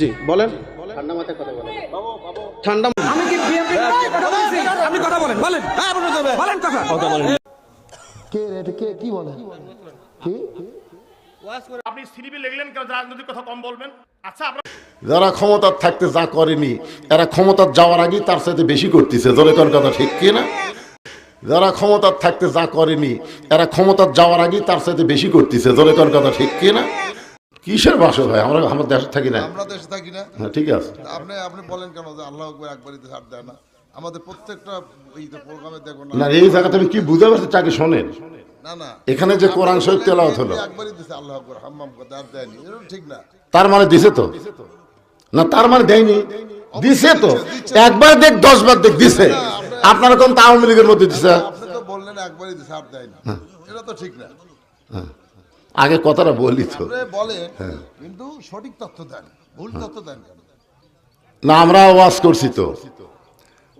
জি বলেন। ঠান্ডা মাথায় কথা বলেন। ঠান্ডা আমি কি বিএনপি কথা আপনি কথা বলেন বলেন। হ্যাঁ বলেন কথা। কথা বলেন। কে রে কে কি বলে? কি? আপনি সিনিবি লিখলেন কেন? রাজনৈতিক কথা কম বলবেন। আচ্ছা যারা ক্ষমতার থাকতে যা করেনি এরা ক্ষমতার যাওয়ার আগেই তার সাথে বেশি করতেছে। জোরে কোন কথা ঠিক কি না? যারা ক্ষমতার থাকতে যা করেনি এরা ক্ষমতার যাওয়ার আগেই তার সাথে বেশি করতেছে। জোরে কোন কথা ঠিক কি না? কিসের বাসর হয় আমরা আমার দেশে থাকি না। আমরা দেশে থাকি না। হ্যাঁ ঠিক আছে। আপনি আপনি বলেন কেন যে আল্লাহ আকবর একবারই তো ছাড় দেয় না? আমাদের প্রত্যেকটা এই প্রোগ্রামে দেখুন না। এই জায়গাতে আমি কি পারছি তাকে শোনেন? না না। এখানে যে কোরআন শরীফ তেলাওয়াত হলো। একবারই দিছে আল্লাহ আকবর হাম্মাম কথা আর দেয়নি। ঠিক না। তার মানে দিছে তো? না তার মানে দেয়নি। দিছে তো? একবার দেখ দশ বার দেখ দিছে। আপনারা কোন তা আওয়ামী লীগের মধ্যে দিছে? আপনি তো বললেন একবারই দিছে আর দেয়নি। এটা তো ঠিক না। আগে কথাটা বলি তো। কিন্তু সঠিক তথ্য দেন ভুল তথ্য দেন না আমরা ওয়াজ করছি তো।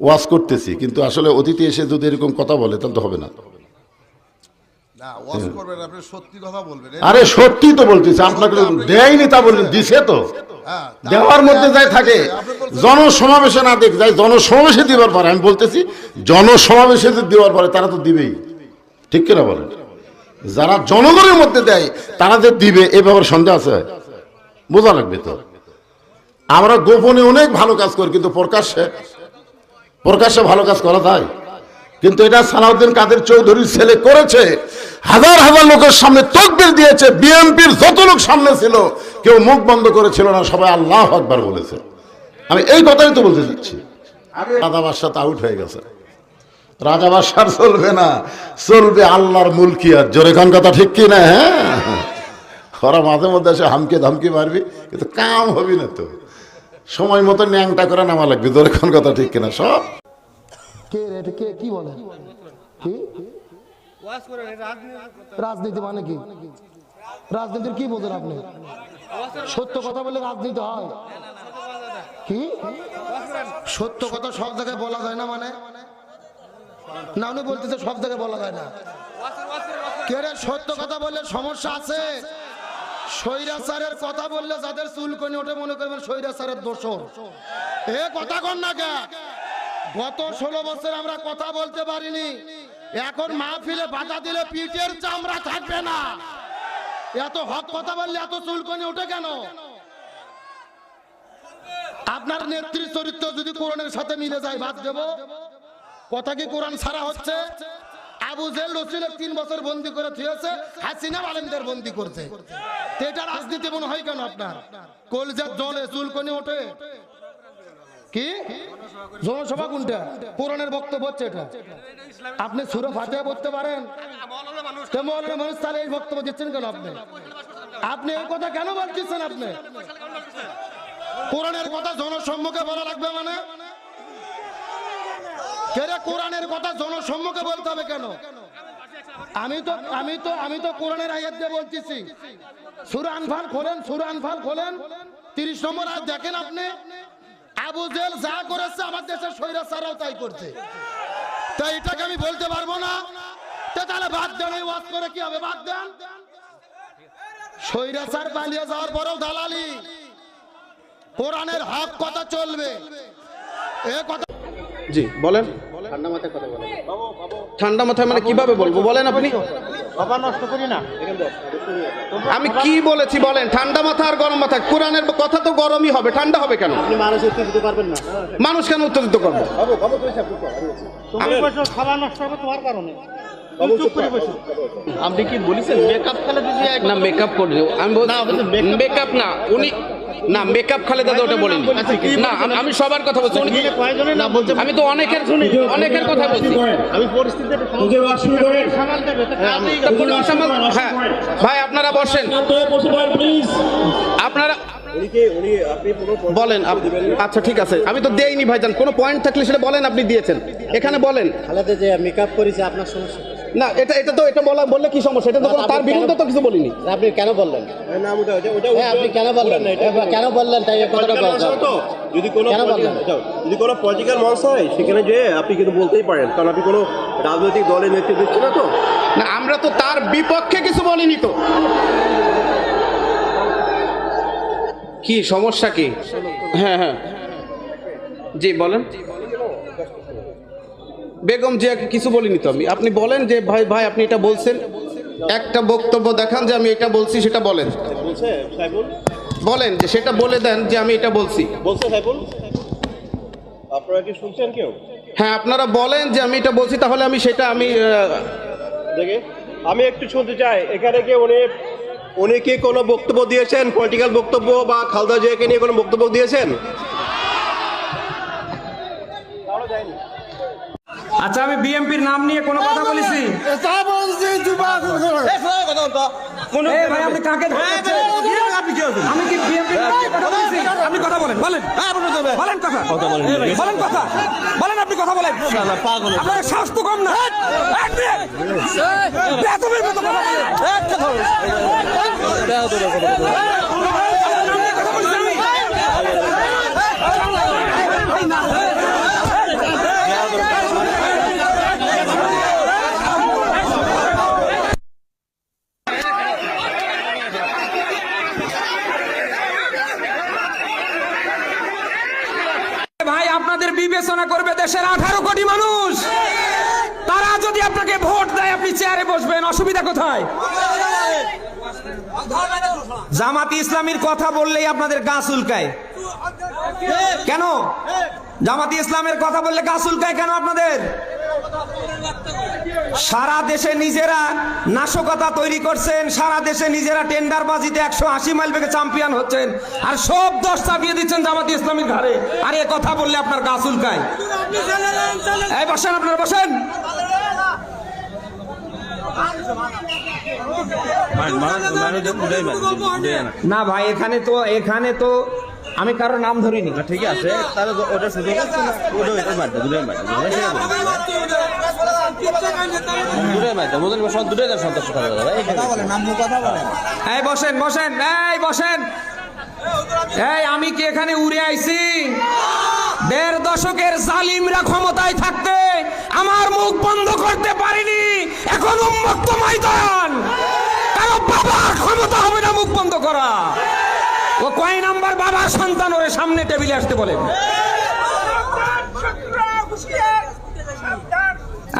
ওয়াজ করতেছি কিন্তু আসলে অতিথি এসে যদি এরকম কথা বলে তাহলে তো হবে না। আরে সত্যি তো বলতেছি আপনাকে দেয়নি তা বললেন দিছে। তো। হ্যাঁ দেওয়ার মধ্যে যাই থাকে জনসমাবেশে না দেখ যাই জনসমাবেশে দিবার পরে আমি বলতেছি জনসমাবেশে দেওয়ার পরে তারা তো দিবেই। ঠিক কিনা বলেন? যারা জনগণের মধ্যে দেয় তারা যে দিবে এ ব্যাপারে সন্দেহ আছে? বোঝা লাগবে তো। আমরা গোপনে অনেক ভালো কাজ করি কিন্তু প্রকাশ্যে প্রকাশ্যে ভালো কাজ করা যায়। কিন্তু এটা সালাউদ্দিন কাদের চৌধুরীর ছেলে করেছে। হাজার হাজার লোকের সামনে তকবির দিয়েছে বিএনপির যত লোক সামনে ছিল কেউ মুখ বন্ধ করেছিল না সবাই আল্লাহ আকবার বলেছে। আমি এই কথাই তো বলতে চাচ্ছি। রাজা বাদশাহ আউট হয়ে গেছে। রাজা বাদশার চলবে না চলবে আল্লাহর মুলকি আর। জোরে খান কথা ঠিক কি না হ্যাঁ? ওরা মাঝে মধ্যে এসে হামকে ধামকে মারবি কিন্তু কাম হবি না তো। সময় মতো ন্যাংটা করে নামা লাগবে জোরে খান কথা ঠিক কিনা সব? কে রে কে কি বলে? কি? রাজনীতি মানে কি? রাজনীতির কি বোঝেন আপনি? সত্য কথা বলে রাজনীতি হয়। কি? সত্য কথা সব জায়গায় বলা যায় না মানে? না উনি বলতেছে, সব জায়গায় বলা যায় না। কে রে, সত্য কথা বললে সমস্যা আছে? স্বৈরাচারের কথা বললে যাদের চুলকনি ওঠে, মনে করবেন স্বৈরাচারের দোষর। এ কথা কন না কে? গত ষোলো বছর আমরা কথা বলতে পারিনি। এখন মাহফিলে বাধা দিলে পিঠের চামড়া থাকবে না। এত হক কথা বললে এত চুলকনি ওঠে কেন? আপনার নেত্রী চরিত্র যদি কোরআনের সাথে মিলে যায়, বাদ দেব। কথা কি কোরআন ছাড়া হচ্ছে? আবু জেল রসুল তিন বছর বন্দি করে থিয়েছে, হাসিনা আলেমদের বন্দি করছে। তো এটা রাজনীতি মনে হয় কেন আপনার? কলজার জলে চুলকনি ওঠে। কি? জনসভা কোনটা? কোরআনের বক্তব্য হচ্ছে এটা। আপনি সুরে ফাতিহা পড়তে পারেন। মৌলানা মানুষ তাহলে এই বক্তব্য দিচ্ছেন কেন আপনি? আপনি এই কথা কেন বলতেছেন আপনি? কোরআনের কথা জনসম্মুখে বলা লাগবে মানে? কেরে কোরআনের কথা জনসম্মুখে বলতে হবে কেন? আমি তো আমি তো আমি তো কোরআনের আয়াত দিয়ে বলতেছি। সুরা আনফাল খোলেন, সুরা আনফাল খোলেন। তিরিশ নম্বর আয়াত দেখেন আপনি? আবু জেল যা করেছে আমার দেশের স্বৈরাচারাও তাই করছে। তাই এটাকে আমি বলতে পারব না। তো তাহলে বাদ দেন, এই ওয়াজ করে কি হবে? বাদ দেন। স্বৈরাচার পালিয়ে যাওয়ার পরেও দালালি। কোরআনের হক কথা চলবে। এ কথা জি বলেন। ঠান্ডা মাথায় কথা বলেন। ঠান্ডা মাথায় মানে কীভাবে বলব? বলেন আপনি। বাবা নষ্ট করি না। আমি কি বলেছি বলেন? ঠান্ডা মাথা আর গরম মাথা। কোরআনের কথা তো গরমই হবে। ঠান্ডা হবে কেন? আপনি মানুষ উত্তর দিতে পারবেন না। মানুষ কেন উত্তেজিত করব? তুমি বসো খাবার নষ্ট হবে তোমার কারণে। আপনি কি বলেছেন? মেকআপ খেলে দিদি না মেকআপ করে দেবো আমি মেকআপ না উনি না মেকআপ খালে দাদা ওটা বলিনি। না আমি- সবার কথা বলছি। উনি না বলতে আমি তো অনেকের শুনি অনেকের কথা বলছি। সামাল- হ্যাঁ ভাই আপনারা বসেন। আপনারা বলেন আচ্ছা ঠিক আছে। আমি তো দেইনি ভাইজান। কোনো পয়েন্ট থাকলে সেটা বলেন আপনি দিয়েছেন। এখানে বলেন। খালাতে যে মেকআপ করেছে আপনার সমস্যা না এটা এটা তো এটা বলা বললে কি সমস্যা? এটা তো কোনো- তার বিরুদ্ধে তো কিছু বলিনি। আপনি কেন বললেন? হ্যাঁ, আপনি কেন বললেন? এবার কেন বললেন? তাই যদি কোনো কেন বললেন? যদি কোনো পলিটিক্যাল মঞ্চ হয় সেখানে যে আপনি কিন্তু বলতেই পারেন কারণ আপনি কোনো রাজনৈতিক দলের নেতৃত্ব দিচ্ছেন না তো। না আমরা তো তার বিপক্ষে কিছু বলিনি তো। কি সমস্যা কি? হ্যাঁ হ্যাঁ। জি বলেন। বেগম জিয়াকে কিছু বলিনি তো আমি। আপনি বলেন যে ভাই ভাই আপনি এটা বলছেন। একটা বক্তব্য দেখান যে আমি এটা বলছি সেটা বলেন। বলেন যে সেটা বলে দেন যে আমি এটা বলছি। আপনারা কি শুনছেন কেউ? হ্যাঁ আপনারা বলেন যে আমি এটা বলছি তাহলে আমি সেটা আমি দেখে। আমি একটু শুনতে চাই। এখানে কি উনি উনি কি কোনো বক্তব্য দিয়েছেন? পলিটিক্যাল বক্তব্য বা খালদা জিয়াকে নিয়ে কোনো বক্তব্য দিয়েছেন? আচ্ছা আমি বিএমপির নাম নিয়ে কোনো কথা বলেছি? আপনি কাকে আমি কি বিএমপির কথা বলেছি? আপনি কথা বলেন বলেন। বলেন কথা। বলেন কথা। বলেন আপনি কথা বলেন। আপনার তো কম না। এক মিনিট। বেয়াদবের মতো কথা বলেন। আপনার নাম নিয়ে কথা বলেছি আমি। এই না। ভাই আপনাদের বিবেচনা করবে দেশের আঠারো কোটি মানুষ। তারা যদি আপনাকে ভোট দেয়, আপনি চেয়ারে বসবেন। অসুবিধা কোথায়? জামাতি ইসলামীর কথা বললেই আপনাদের গা চুলকায়। কেন? জামাতি ইসলামের কথা বললে গা চুলকায় কেন আপনাদের? সারা দেশে নিজেরা নাশকতা তৈরি করছেন সারা দেশে নিজেরা টেন্ডার বাজিতে একশো আশি মাইল বেগে চ্যাম্পিয়ন হচ্ছেন। আর সব দশ চাপিয়ে দিচ্ছেন জামাতি ইসলামীর ঘাড়ে। আর এ কথা বললে আপনার গা চুলকায়। এই বসেন আপনার বসেন। না। ভাই এখানে তো এখানে তো আমি কারোর নাম ধরিনি। ঠিক আছে এই বসেন বসেন এই বসেন এই আমি কি এখানে উড়ে আইছি দেড় দশকের জালিমরা ক্ষমতায় থাকতে আমার মুখ বন্ধ করতে পারিনি এখন উন্মুক্ত ময়দান কারও বাবার ক্ষমতা হবে না মুখ বন্ধ করা ও কয় নাম্বার বাবার সন্তান ওরে সামনে টেবিলে আসতে বলেন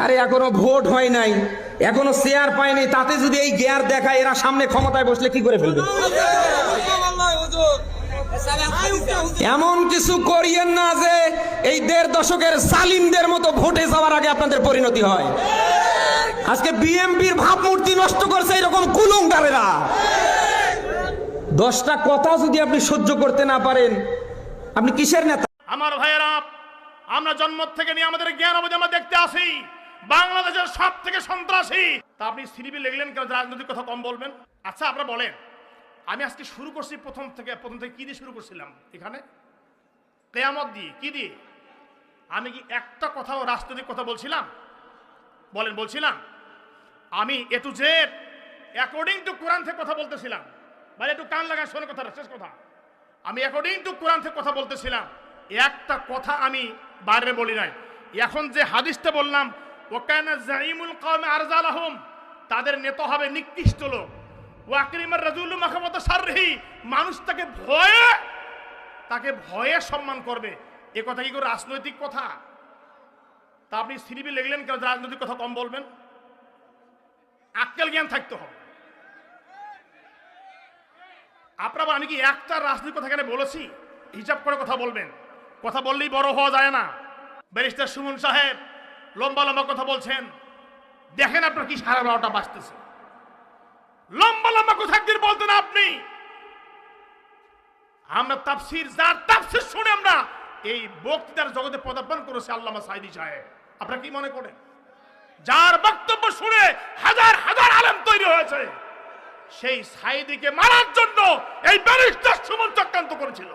আরে, এখনও ভোট হয় নাই। এখনও চেয়ার পায়নি। তাতে যদি এই গেয়ার দেখায়, এরা সামনে ক্ষমতায় বসলে কি করে ফেলবে? এমন কিছু করিয়েন না যে এই দেড় দশকের সালিমদের মতো ভোটে যাওয়ার আগে আপনাদের পরিণতি হয়। আজকে বিএমপির ভাবমূর্তি নষ্ট করছে এরকম কুলুঙ্গারেরা। দশটা কথা যদি আপনি সহ্য করতে না পারেন, আপনি কিসের নেতা? আমার ভাইয়েরা, আমরা জন্ম থেকে নিয়ে আমাদের জ্ঞান আমরা দেখতে আসি। বাংলাদেশের সব থেকে সন্ত্রাসী। তা আপনি সিরিবি লিখলেন কেন? রাজনৈতিক কথা কম বলবেন। আচ্ছা আপনারা বলেন, আমি আজকে শুরু করছি প্রথম থেকে প্রথম থেকে কি দিয়ে শুরু করছিলাম এখানে? কেয়ামত দিয়ে, কি দিয়ে? আমি কি একটা কথাও রাজনৈতিক কথা বলছিলাম? বলেন, বলছিলাম। আমি A to Z according to Quran থেকে কথা বলতেছিলাম। মানে একটু কান লাগায় শোনো কথাটা, শেষ কথা। আমি অ্যাকর্ডিং টু কোরআন থেকে কথা বলতেছিলাম। একটা কথা আমি বাইরে বলি নাই। এখন যে হাদিসটা বললাম ওকানা জাইমুল কওমে আরজালাহুম তাদের নেতা হবে নিকৃষ্ট লোক। ওয়াকরিমার রাজুল মাখামত সারহি মানুষ তাকে ভয়ে তাকে ভয়ে সম্মান করবে। এ কথা কি করে রাজনৈতিক কথা? তা আপনি সিরিবি লিখলেন কেন? রাজনৈতিক কথা কম বলবেন। আক্কেল জ্ঞান থাকতে হবে। আপনারা আমি কি একটা রাজনৈতিক কথা এখানে বলেছি? হিসাব করে কথা বলবেন। কথা বললেই বড় হওয়া যায় না। ব্যারিস্টার সুমন সাহেব লম্বা লম্বা কথা বলছেন। দেখেন আপনার কি সারা বারোটা বাঁচতেছে। লম্বা লম্বা কথা একদিন বলতেন আপনি। আমরা তাফসির, যার তাফসির শুনে আমরা এই বক্তৃতার জগতে পদার্পণ করেছে আল্লামা সাইদি সাহেব। আপনারা কি মনে করেন? যার বক্তব্য শুনে হাজার হাজার আলেম তৈরি হয়েছে। সেই সাইদিকে মারার জন্য এই ব্যারিস্টার সুমন চক্রান্ত করেছিল।